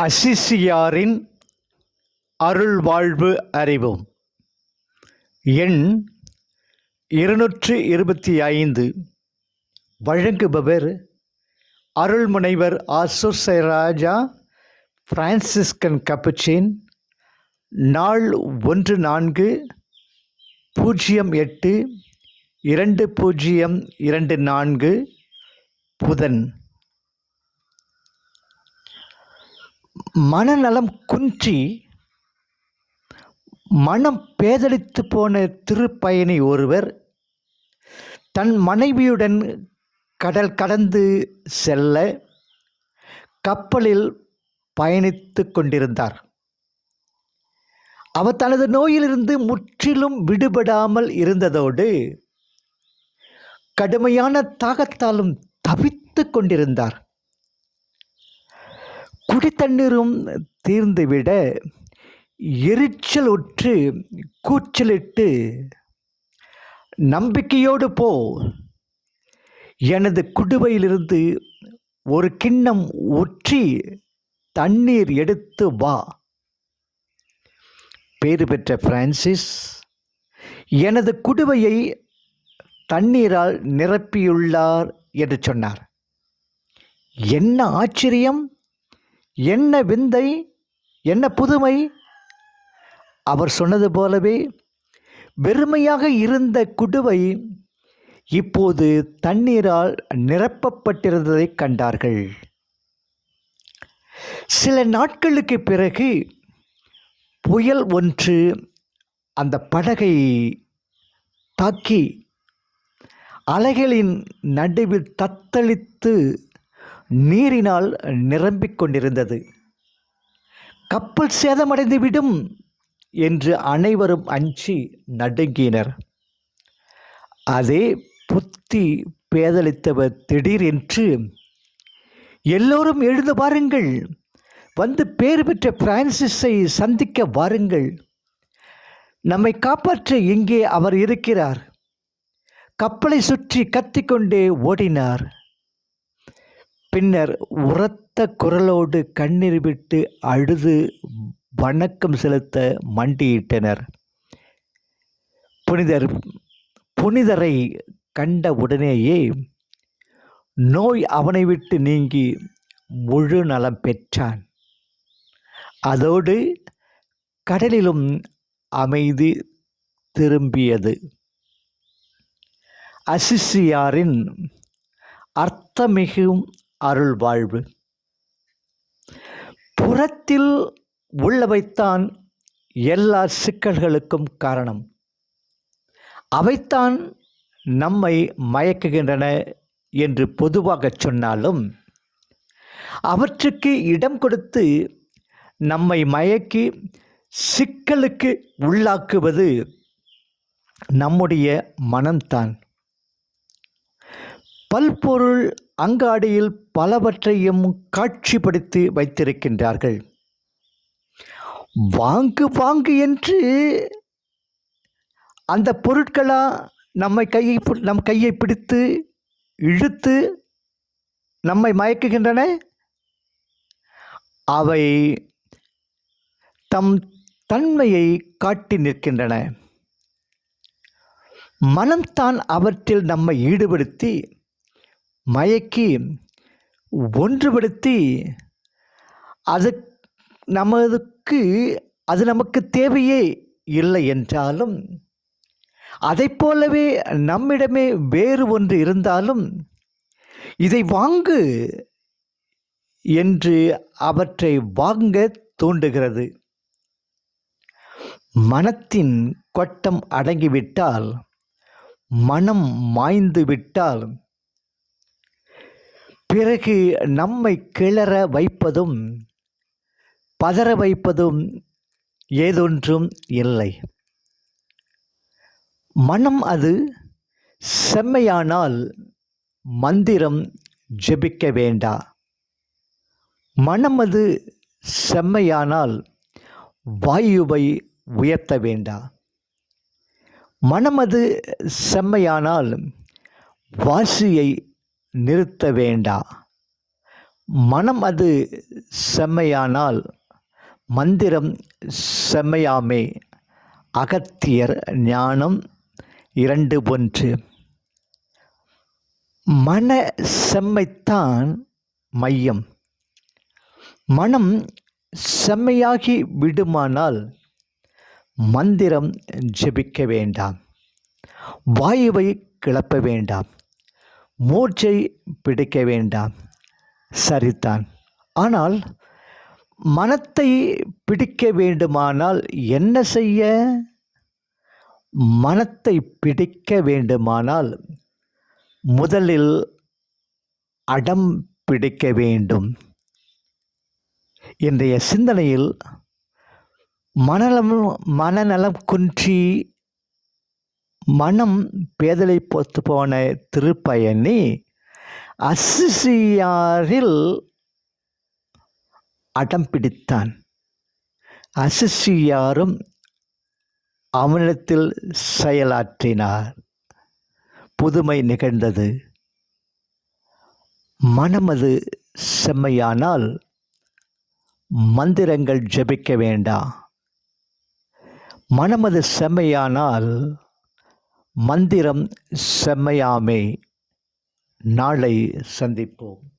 அசிசியாரின் அருள் வாழ்வு அறிவோம். எண் இருநூற்று இருபத்தி ஐந்து வழங்குபவர் அருள்முனைவர் ஆசுசராஜா பிரான்சிஸ்கன் கப்புச்சின் நாள் ஒன்று நான்கு பூஜ்ஜியம் எட்டு இரண்டு பூஜ்ஜியம் இரண்டு நான்கு புதன். மனநலம் குன்றி மனம் பேதலித்து போன திருப்பயணி ஒருவர் தன் மனைவியுடன் கடல் கடந்து செல்ல கப்பலில் பயணித்து கொண்டிருந்தார். அவர் தனது நோயிலிருந்து முற்றிலும் விடுபடாமல் இருந்ததோடு கடுமையான தாகத்தாலும் தவித்து கொண்டிருந்தார். குடித்தண்ணீரும் தீர்ந்துவிட எரிச்சல் உற்று கூச்சலிட்டு நம்பிக்கையோடு போ. எனது குடுவையிலிருந்து ஒரு கிண்ணம் ஒற்றி தண்ணீர் எடுத்து வா. பேறு பெற்ற பிரான்சிஸ் எனது குடுவையை தண்ணீரால் நிரப்பியுள்ளார் என்று சொன்னார். என்ன ஆச்சரியம்? என்ன விந்தை என்ன புதுமை? அவர் சொன்னது போலவே வெறுமையாக இருந்த குடுவை இப்போது தண்ணீரால் நிரப்பப்பட்டிருந்ததை கண்டார்கள். சில நாட்களுக்கு பிறகு புயல் ஒன்று அந்த படகை தாக்கி அலைகளின் நடுவில் தத்தளித்து நீரினால் நிரம்பிக் கொண்டிருந்தது. கப்பல் சேதமடைந்து விடும் என்று அனைவரும் அஞ்சி நடுங்கினர். அதே புத்தி பேதலித்தவர் திடீரென்று எல்லோரும் எழுந்து வாருங்கள். வந்து பேர் பெற்ற பிரான்சிஸை சந்திக்க வாருங்கள். நம்மை காப்பாற்ற இங்கே அவர் இருக்கிறார். கப்பலை சுற்றி கத்திக்கொண்டே ஓடினார். பின்னர் உரத்த குரலோடு கண்ணீர் விட்டு அழுது வணக்கம் செலுத்த மண்டியிட்டனர். புனிதர் புனிதரை கண்ட உடனேயே நோய் அவனை விட்டு நீங்கி முழு நலம் பெற்றான். அதோடு கடலிலும் அமைதி திரும்பியது. அசிசியாரின் அர்த்தமிகும் அருள் வாழ்வு புறத்தில் உள்ளவைத்தான் எல்லா சிக்கல்களுக்கும் காரணம். அவைத்தான் நம்மை மயக்குகின்றன என்று பொதுவாக சொன்னாலும் அவற்றுக்கு இடம் கொடுத்து நம்மை மயக்கி சிக்கலுக்கு உள்ளாக்குவது நம்முடைய மனம்தான். பல்பொருள் அங்காடியில் பலவற்றையும் காட்சிப்படுத்தி வைத்திருக்கின்றார்கள். வாங்கு வாங்கு என்று அந்த பொருட்களாக நம்மை கையை நம் கையை பிடித்து இழுத்து நம்மை மயக்குகின்றன? அவை தம் தன்மையை காட்டி நிற்கின்றன. மனம்தான் அவற்றில் நம்மை ஈடுபடுத்தி மயக்கி ஒன்றுபடுத்தி அது நமதுக்கு அது நமக்கு தேவையே இல்லை என்றாலும் அதை போலவே நம்மிடமே வேறு ஒன்று இருந்தாலும் இதை வாங்கு என்று அவற்றை வாங்க தூண்டுகிறது. மனத்தின் கொட்டம் அடங்கிவிட்டால் மனம் மாய்ந்து விட்டால் பிறகு நம்மை கிளற வைப்பதும் பதற வைப்பதும் ஏதொன்றும் இல்லை. மனம் அது செம்மையானால் மந்திரம் ஜெபிக்க வேண்டா. மனம் அது செம்மையானால் வாயுவை உயர்த்த வேண்டா. மனம் அது செம்மையானால் வாசியை நிறுத்த வேண்டா. மனம் அது செம்மையானால் மந்திரம் செம்மையாமே. அகத்தியர் ஞானம் இரண்டு ஒன்று. மன செம்மைத்தான் மையம். மனம் செம்மையாகி விடுமானால் மந்திரம் ஜெபிக்க வேண்டாம். வாயுவை கிளப்ப வேண்டாம். மூச்சை பிடிக்க வேண்டாம் சரிதான் ஆனால் மனத்தை பிடிக்க வேண்டுமானால் என்ன செய்ய? மனத்தை பிடிக்க வேண்டுமானால் முதலில் அடம் பிடிக்க வேண்டும். இன்றைய சிந்தனையில் மனநலம் மனநலம் குன்றி மனம் பேதலை பொத்து போன திருப்பயணி அசிசியாரில் அடம் பிடித்தான். அசிசியாரும் அவனிடத்தில் செயலாற்றினார். புதுமை நிகழ்ந்தது. மனமது செம்மையானால் மந்திரங்கள் ஜெபிக்க வேண்டாம் மனமது செம்மையானால் மந்திரம் செம்மையாமே. நாளை சந்திப்போம்.